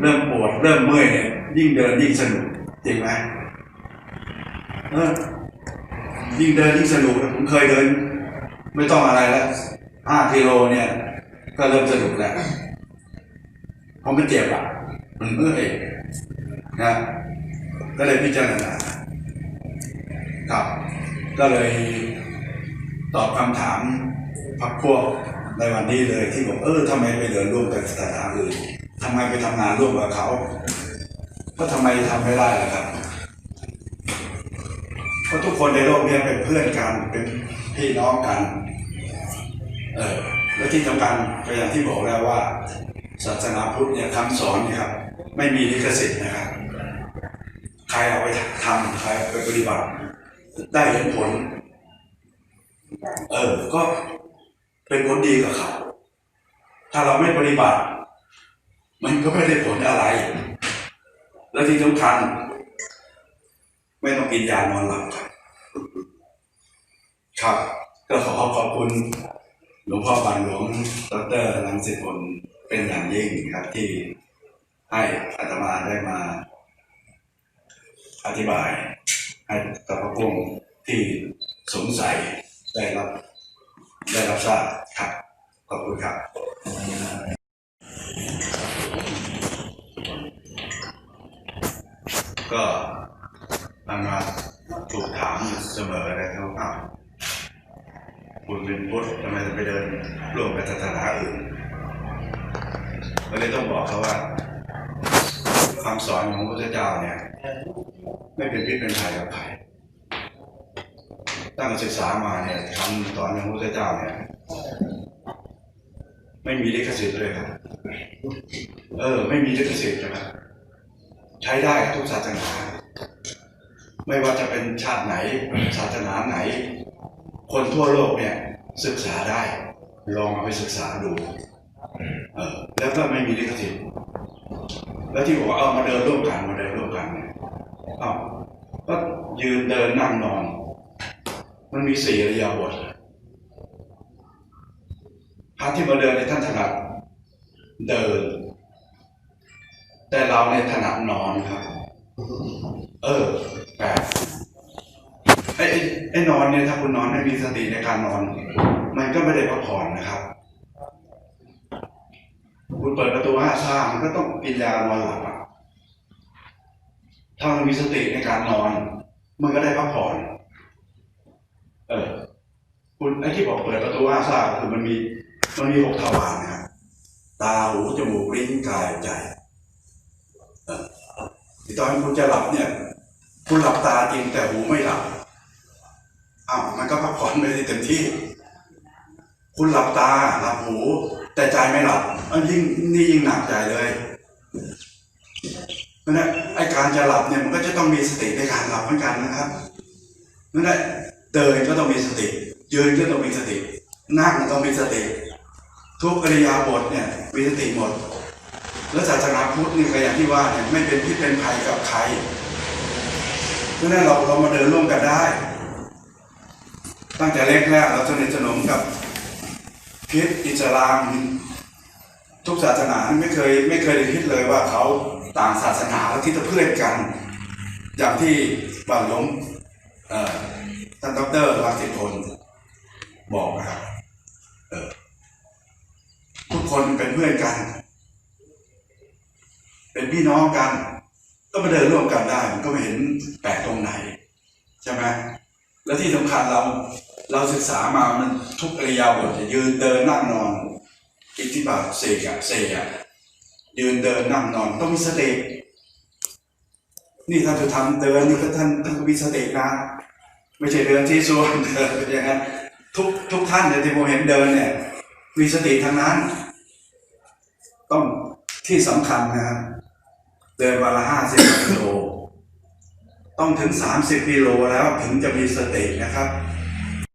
เริ่มปวดเริ่มเมื่อยเนี่ยยิ่งเดินยิ่งสนุกจริงไหมเออยิ่งเดินยิ่งสนุกผมเคยเดิน ไม่ต้องอะไรแล้วห้ากิโลเนี่ย ก็เริ่มสนุกแล้วเพราะมันเจ็บอะมันเมื่อยนะก็เลยพิจารณาครับ ก็เลยตอบคำถามพักพวกในวันนี้เลยที่บอกเออทำไมไปเดินร่วมกับสถานอื่น ทำไมไปทำงานร่วมกับเขาก็ทำไมทำไม่ได้ล่ะครับเพราะทุกคนในโลกนี้เป็นเพื่อนกันเป็นพี่น้องกัน เออและที่สำคัญก็อย่างที่บอกแล้วว่า ศาสนาพุทธเนี่ยคำสอนเนี่ยครับ ไม่มีลิขสิทธิ์นะครับ ใครเอาไปทำใครไปปฏิบัติ ได้เห็นผล เออ ก็เป็นผลดีกับเขา ถ้าเราไม่ปฏิบัติ มันก็ไม่ได้ผลอะไร และที่สำคัญ ไม่ต้องกินยานอนหลับครับ ครับ ก็ขอขอบคุณหลวงพ่อบานหลวงดรลังสิตผลเป็นอย่างยิ่งครับที่ให้อาตมาได้มา อธิบายให้กับพระพุทธที่สงสัยได้รับ ได้รับทราบครับ ขอบคุณครับ ก็ทำมาถูกถามอยู่เสมอเลยครับอ้าคุณเป็นพุทธทำไมจะไปเดินร่วมกับศาสนาอื่นก็เลยต้องบอกเขาว่าคำสอนของพระพุทธเจ้าเนี่ยไม่เป็นพิษเป็นภัยกับใครตั้งศึกษามาเนี่ยคำสอนของพระพุทธเจ้าเนี่ยไม่มีลิขสิทธิ์เลยครับ เออ ไม่มีลิขสิทธิ์นะครับ ใช้ได้กับทุกศาสนา ไม่ว่าจะเป็นชาติไหนศาสนาไหน คนทั่วโลกเนี่ยศึกษาได้ ลองเอาไปศึกษาดูเออแล้วก็ไม่มีลิขสิทธิ์แล้วที่บอกว่าเอามาเดินร่วมกันมาเดินร่วมกันเนี่ยเอาก็ยืนเดินนั่งนอน มันมีสี่ริยาบทพระที่มาเดินในท่านถนัดเดิน แต่เราเนี่ยถนัดนอนครับ เออแปลกไอ้ไอ้นอนเนี่ยถ้าคุณนอนไม่มีสติในการนอน มันก็ไม่ได้พักผ่อนนะครับ คุณเปิดประตูห้าซ่ามันก็ต้องกินยานอนหลับอะถ้ามันมีสติในการนอน มันก็ได้พักผ่อน เออ คุณไอ้ที่บอกเปิดประตูห้าซ่าคือมันมี มันมีหกทวารนะครับตาหูจมูกลิ้นกายใจ ตอนคุณจะหลับเนี่ย คุณหลับตาจริงแต่หูไม่หลับอ้าวมันก็พักผ่อนไม่ได้เต็มที่ คุณหลับตาหลับหู แต่ใจไม่หลับอันยิ่งนี่ยิ่งหนักใจเลยเพราะฉะนั้นไอการจะหลับเนี่ยมันก็จะต้องมีสติในการหลับเหมือนกันนะครับนั่นแหละเดินก็ต้องมีสติ ยืนก็ต้องมีสติ นั่งก็ต้องมีสติ ทุกอริยาบทเนี่ยมีสติหมด แล้วศาสนาพุทธนี่ก็อย่างที่ว่าเนี่ยไม่เป็นพิษเป็นภัยกับใครเพราะนั้นเราเรามาเดินร่วมกันได้ ตั้งแต่แรกแรกเราสนิทสนมกับคริสต์อิสลาม ทุกศาสนาไม่เคยไม่เคยคิดเลยว่าเขาต่างศาสนาแล้วที่จะเพื่อนกัน อย่างที่บาหลวงเอ่อท่านดรรังสิตพลบอกนะครับทุกคนเป็นเพื่อนกัน เป็นพี่น้องกัน ก็มาเดินร่วมกันได้มันก็ไม่เห็นแปลกตรงไหนใช่ไหมแล้วที่สำคัญเราเราศึกษามามันทุกอริยาบทเนี่ยยืนเดินนั่งนอน อิทธิบาทเสกอะเสกอะยืนเดินนั่งนอนต้องมีสตินี่ท่านจะทำเดินนี่ก็ท่านท่านก็มีสตินะไม่ใช่เดินที่ส่วนเดินอย่างนั้นทุกทุกท่านเนี่ยที่ผมเห็นเดินเนี่ยมีสติทั้งนั้น ที่สำคัญนะครับ เดินวันละห้าสิบกิโล ต้องถึงสามสิบกิโลแล้วถึงจะมีสตินะครับ